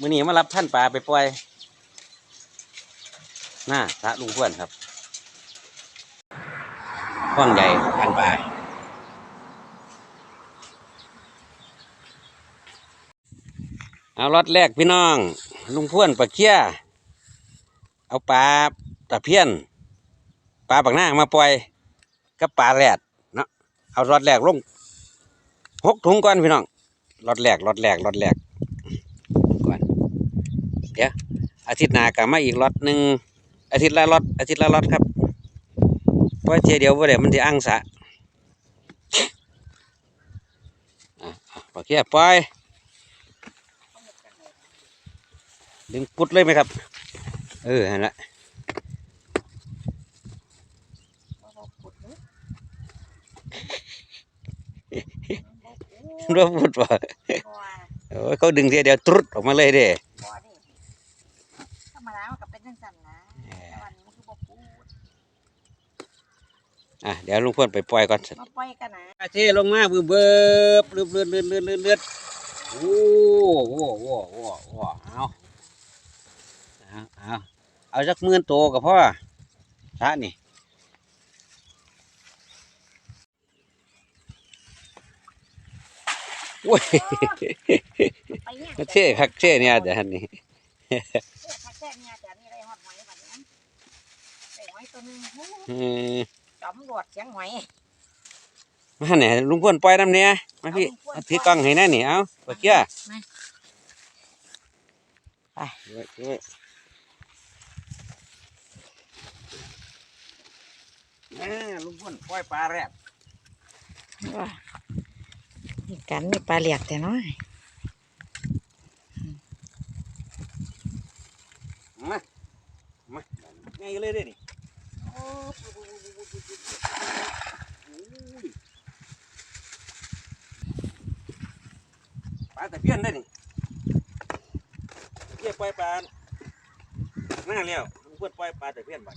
มือนี้มารับท่านปลาไปปล่อยหน้าสระลุงพ่วนครับห้องใหญ่พันปลาเอารถแรกพี่น้อง ลุงพ่วนปลาเคี้ยเอาปลาตะเพียนปลาปักหน้ามาปล่อยกับปลาแรดเนาะเอารถแรกลงหกถุงก่อนพี่น้องรถแรกรถแรกรถแรกก่อนเดี๋ยวอาทิตย์หน้ากลับมาอีกรถหนึ่งอาทิตย์ละรถอาทิตย์ละรถครับปล่อยเทียเดียวบ่ได้มันจะอังสะอะอะปลาเคี้ยปล่อยดึงปุดเลยไหมครับ เออนั่นละรู้พูดว่าโอ้ยเขาดึงเทียเดียวตรุดออกมาเลยเด้ บ่ดิธรรมดามันก็เป็นจังซั่นนะแต่วันนี้มันคือบ่พูด อะเดี๋ยวลุงพ่นไปปล่อยก่อนมาปล่อยกันนะอาเทลงมาเบิ่มเบิ่มเลือดเลือดเลือดเลือดเลือดเลือดโอ้โหโอ้โหโอ้โหเอาเอาเอาเอาจักหมื่นโตกับพ่อพระนี่โอ้ยไปแย่งเท่คักเท่เนี่ยเดี๋ยวอันนี้เท่คักแท้เนี่ยแต่นี่ได้ฮอดหอยบัดนี้ได้หอยตัวหนึงหูอืม จอมรวดเสียงหอยมาเนี่ยลุงพ่นปล่อยน้ำเนี่ยมาพี่เอาถือกล้องให้แน่นี่เอาปะเกี้ยไปเว้ยเว้ยแม่ลุงพ่นปล่อยปลาแรดว่ามีกันมีปลาเหลียกแต่น้อยมามาไงายเลยเด้นี่ ปลาตะเพียนได้นี่เรียกปล่อยปลาหน้าแล้วลุงพ่นปล่อยปลาตะเพียนไป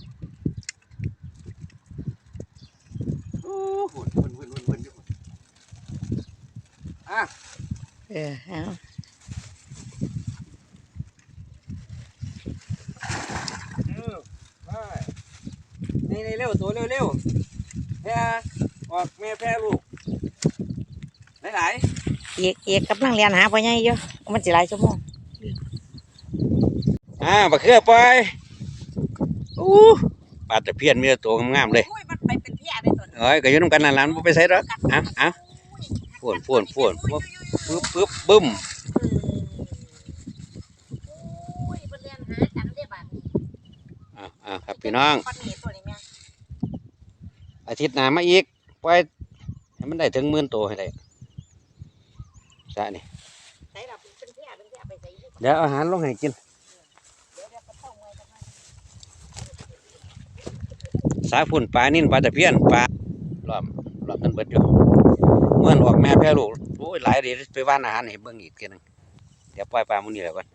โอ้โหวุ่นวุ่นวนวนอยู่อะเออเอา เออไป นี่นี่เร็วตัวเร็วเร็วแพ้ออกแม่แพ้ลูกหลายหลายเอกเอกกำลังเรียนหาพ่อใหญ่อยู่มันสิหลายชั่วโมงๆอ่าบักเขือไปอู้ปลาตะเพียนมีแต่ตัวงามๆเลยอุ้ยมันไปเป็นเพี้ยได้ตัวเอ้ยก็อยู่น้ำกันนั่นล่ะมันบ่ไปใส่หรอกเอ้าเอ้าป่วนป่วนป่วนปุ๊บปึ๊บปึ๊บบึ้มอุ้ยเพิ่นเรียนหากันได้บัดนี้อ่าอ่าครับพี่น้อง ปลานี่ตัวนี้แม่ อาทิตย์หน้ามาอีกปล่อยให้มันได้ถึงหมื่นตัวให้ได้ซะนี่ใส่เราเป็นเพี้ยเป็นเพี้ยไปใส่ยเดี๋ยวเอาอาหารลงให้กินเดี๋ยวเดี๋ยวก็ต้องไว้กันหน่อยสาฝุ่นปลานิ่นปลาตะเพียนปลาล้อมล้อมนั่นเบิดอยู่เมื่อนออกแม่แพ้ลูกโอ้ยหลายเดี๋ยวไปว่านอาหารให้เบิ่งอีกทีหนึงเดี๋ยวปล่อยปลามื้นี้แล้วก่อน